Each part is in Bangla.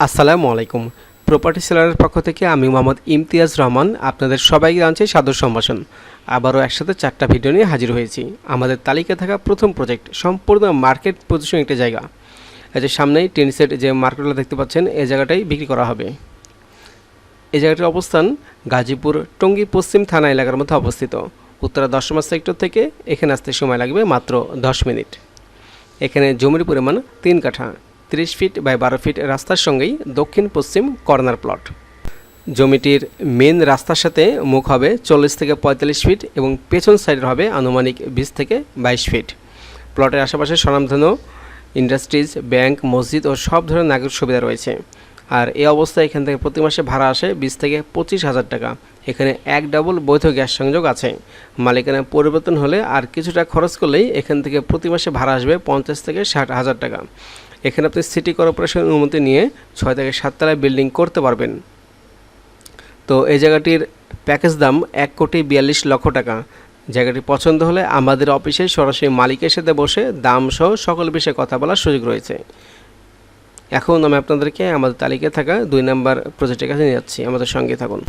আসসালামু আলাইকুম। প্রপার্টি সেলারের পক্ষ থেকে আমি মোহাম্মদ ইমতিয়াজ রহমান, আপনাদের সবাইকে জানছি সাদর সম্ভাষণ। আবারও একসাথে চারটা ভিডিও নিয়ে হাজির হয়েছি। আমাদের তালিকায় থাকা প্রথম প্রজেক্ট সম্পূর্ণ মার্কেট পজিশন একটা জায়গা। এই যে সামনেই টেন সেট যে মার্কেটগুলো দেখতে পাচ্ছেন, এই জায়গাটাই বিক্রি করা হবে। এই জায়গাটির অবস্থান গাজীপুর টঙ্গী পশ্চিম থানা এলাকার মধ্যে অবস্থিত। উত্তরা দশমা সেক্টর থেকে এখানে আসতে সময় লাগবে মাত্র দশ মিনিট। এখানে জমির পরিমাণ তিন কাঠা। তিরিশ ফিট বাই বারো ফিট রাস্তার সঙ্গেই দক্ষিণ পশ্চিম কর্নার প্লট। জমিটির মেন রাস্তার সাথে মুখ হবে চল্লিশ থেকে পঁয়তাল্লিশ ফিট এবং পেছন সাইডের হবে আনুমানিক বিশ থেকে বাইশ ফিট। প্লটের আশেপাশে স্বনামধন্য ইন্ডাস্ট্রিজ, ব্যাংক, মসজিদ ও সব ধরনের নাগরিক সুবিধা রয়েছে। আর এই অবস্থায় এখান থেকে প্রতি মাসে ভাড়া আসে বিশ থেকে পঁচিশ হাজার টাকা। এখানে এক ডাবল বৈধ গ্যাস সংযোগ আছে। মালিকানা পরিবর্তন হলে আর কিছুটা খরচ করলেই এখান থেকে প্রতি মাসে ভাড়া আসবে পঞ্চাশ থেকে ষাট হাজার টাকা। এখানে আপনি সিটি কর্পোরেশনের অনুমতি নিয়ে ছয় থেকে সাততলায় বিল্ডিং করতে পারবেন। তো এই জায়গাটির প্যাকেজ দাম এক কোটি বিয়াল্লিশ লক্ষ টাকা। জায়গাটি পছন্দ হলে আমাদের অফিসে সরাসরি মালিকের সাথে বসে দাম সহ সকল বিষয়ে কথা বলার সুযোগ রয়েছে। এখন আমি আপনাদেরকে আমাদের তালিকায় থাকা দুই নাম্বার প্রজেক্টের কাছে নিয়ে যাচ্ছি। আমাদের সঙ্গে থাকুন।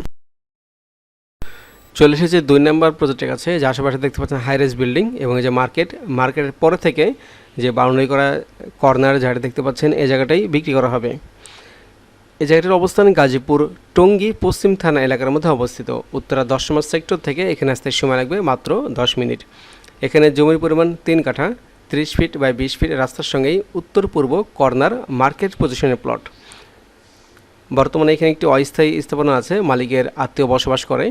চলে এসেছে দুই নম্বর প্রজেক্টের কাছে, যে আশেপাশে দেখতে পাচ্ছেন হাই হাইরেজ বিল্ডিং এবং এই যে মার্কেট মার্কেটের পরে থেকে যে বাউন্ডারি করা কর্নার জায়গাটা দেখতে পাচ্ছেন, এই জায়গাটাই বিক্রি করা হবে। এই জায়গাটির অবস্থান গাজীপুর, টঙ্গী, পশ্চিম থানা এলাকার মধ্যে অবস্থিত। উত্তরা দশ নম্বর সেক্টর থেকে এখানে আসতে সময় লাগবে মাত্র দশ মিনিট। এখানে জমির পরিমাণ তিন কাঠা, ত্রিশ ফিট বাই বিশ ফিট রাস্তার সঙ্গেই উত্তর পূর্ব কর্নার মার্কেট পজিশনের প্লট বর্তমানে এখানে একটি অস্থায়ী স্থাপনা আছে, মালিকের আত্মীয় বসবাস করে।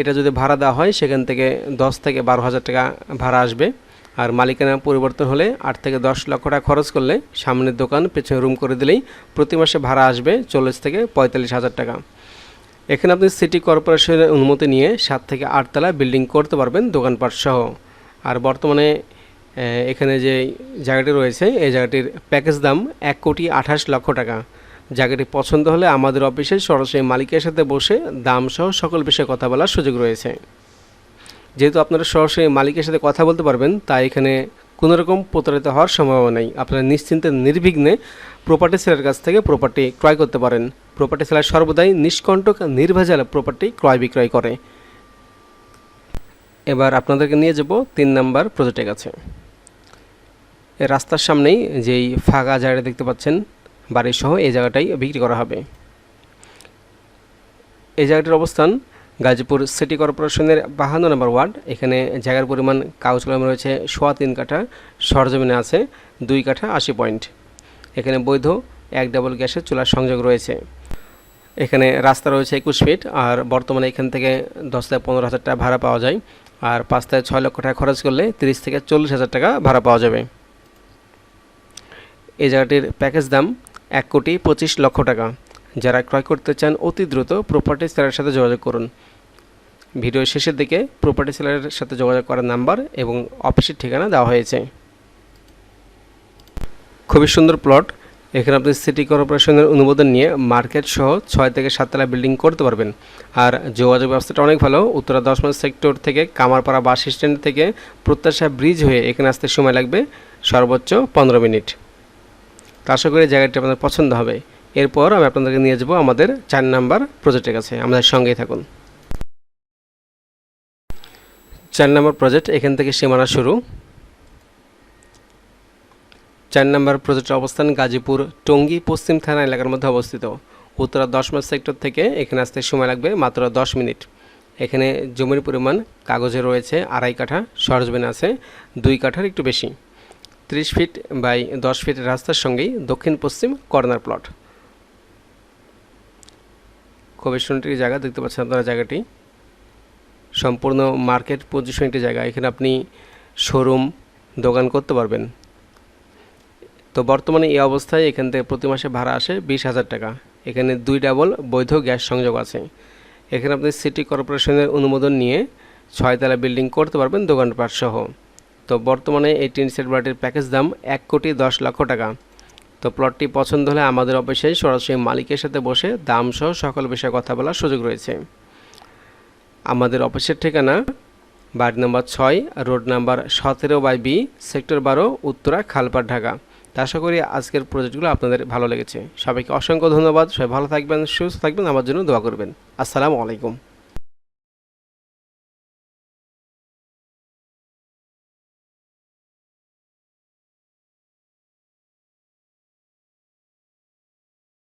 এটা যদি ভাড়া দেওয়া হয়, সেখান থেকে দশ থেকে বারো হাজার টাকা ভাড়া আসবে। আর মালিকানা পরিবর্তন হলে আট থেকে দশ লক্ষ টাকা খরচ করলে সামনের দোকান পেছনে রুম করে দিলেই প্রতি মাসে ভাড়া আসবে চল্লিশ থেকে পঁয়তাল্লিশ হাজার টাকা। এখানে আপনি সিটি কর্পোরেশনের অনুমতি নিয়ে সাত থেকে আটতলা বিল্ডিং করতে পারবেন দোকানপাট সহ। আর বর্তমানে এখানে যে জায়গাটি রয়েছে, এই জায়গাটির প্যাকেজ দাম এক কোটি আঠাশ লক্ষ টাকা। জায়গাটি পছন্দ হলে আমাদের অফিসে সরাসরি মালিকের সাথে বসে দাম সহ সকল বিষয়ে কথা বলার সুযোগ রয়েছে। যেহেতু আপনারা সরাসরি মালিকের সাথে কথা বলতে পারবেন, তাই এখানে কোনো রকম প্রতারিত হওয়ার সম্ভাবনা নেই। আপনারা নিশ্চিন্তে, নির্বিঘ্নে প্রপার্টি সেলার কাছ থেকে প্রপার্টি ক্রয় করতে পারেন। প্রপার্টি সেলার সর্বদাই নিষ্কণ্টক, নির্ভেজাল প্রপার্টি ক্রয় বিক্রয় করে। এবার আপনাদেরকে নিয়ে যাব তিন নাম্বার প্রজেক্টের কাছে। রাস্তার সামনেই যেই ফাঁকা জায়গাটা দেখতে পাচ্ছেন বাড়ি সহ এই জায়গাটাই বিক্রি করা হবে। এই জায়গাটির অবস্থান গাজীপুর সিটি কর্পোরেশনের বাহান্ন নম্বর ওয়ার্ড। এখানে জায়গার পরিমাণ কাগজ কলমে রয়েছে সোয়া তিন কাঠা, সরজমিনে আছে দুই কাঠা আশি পয়েন্ট। এখানে বৈধ এক ডাবল গ্যাসের চুলার সংযোগ রয়েছে। এখানে রাস্তা রয়েছে একুশ ফিট আর বর্তমানে এখান থেকে দশ থেকে পনেরো হাজার টাকা ভাড়া পাওয়া যায় আর পাঁচ থেকে ছয় লক্ষ টাকা খরচ করলে তিরিশ থেকে চল্লিশ হাজার টাকা ভাড়া পাওয়া যাবে। এই জায়গাটির প্যাকেজ দাম এক কোটি পঁচিশ লক্ষ টাকা। যারা ক্রয় করতে চান, অতি দ্রুত প্রপার্টি সেলারের সাথে যোগাযোগ করুন। ভিডিও শেষের দিকে প্রপার্টি সেলারের সাথে যোগাযোগ করার নাম্বার এবং অফিসের ঠিকানা দেওয়া হয়েছে। খুবই সুন্দর প্লট এখানে আপনি সিটি কর্পোরেশনের অনুমোদন নিয়ে মার্কেট সহ ছয় থেকে সাততলা বিল্ডিং করতে পারবেন। আর যোগাযোগ ব্যবস্থাটা অনেক ভালো। উত্তরা দশ মাইল সেক্টর থেকে কামারপাড়া বাস স্ট্যান্ড থেকে প্রত্যাশা ব্রিজ হয়ে এখানে আসতে সময় লাগবে সর্বোচ্চ পনেরো মিনিট। আশা করি জায়গাটি আপনাদের পছন্দ হবে। এরপর আমি আপনাদেরকে নিয়ে যাব আমাদের চার নাম্বার প্রজেক্টের কাছে। আমাদের সঙ্গেই থাকুন। চার নম্বর প্রজেক্ট এখান থেকে সীমানা শুরু। চার নম্বর প্রজেক্টের অবস্থান গাজীপুর টঙ্গী পশ্চিম থানা এলাকার মধ্যে অবস্থিত। উত্তরা দশ মাইল সেক্টর থেকে এখানে আসতে সময় লাগবে মাত্র দশ মিনিট। এখানে জমির পরিমাণ কাগজে রয়েছে আড়াই কাঠা, সরজমিন আছে দুই কাঠার একটু বেশি। ত্রিশ ফিট বাই দশ ফিট রাস্তার সঙ্গেই দক্ষিণ পশ্চিম কর্নার প্লট। খুবই সুন্দর একটি জায়গা দেখতে পাচ্ছেন আপনারা জায়গাটি। সম্পূর্ণ মার্কেট পজিশন একটি জায়গা। এখানে আপনি শোরুম, দোকান করতে পারবেন। তো বর্তমানে এই অবস্থায় এখান থেকে প্রতি মাসে ভাড়া আসে বিশ হাজার টাকা। এখানে দুই ডাবল বৈধ গ্যাস সংযোগ আছে। এখানে আপনি সিটি কর্পোরেশনের অনুমোদন নিয়ে ছয়তলা বিল্ডিং করতে পারবেন দোকানপাট সহ তো বর্তমানে এই টিন সেট বাড়িটির প্যাকেজ দাম এক কোটি দশ লক্ষ টাকা। তো প্লটটি পছন্দ হলে আমাদের অফিসে সরাসরি মালিকের সাথে বসে দাম সহ সকল বিষয়ে কথা বলার সুযোগ রয়েছে। আমাদের অফিসের ঠিকানা বাড়ি নম্বর ছয়, রোড নাম্বার সতেরো বাই বি, সেক্টর বারো, উত্তরা, খালপাড়, ঢাকা। তা আশা করি আজকের প্রজেক্টগুলো আপনাদের ভালো লেগেছে। সবাইকে অসংখ্য ধন্যবাদ। সবাই ভালো থাকবেন, সুস্থ থাকবেন, আমার জন্য দোয়া করবেন। আসসালামু আলাইকুম।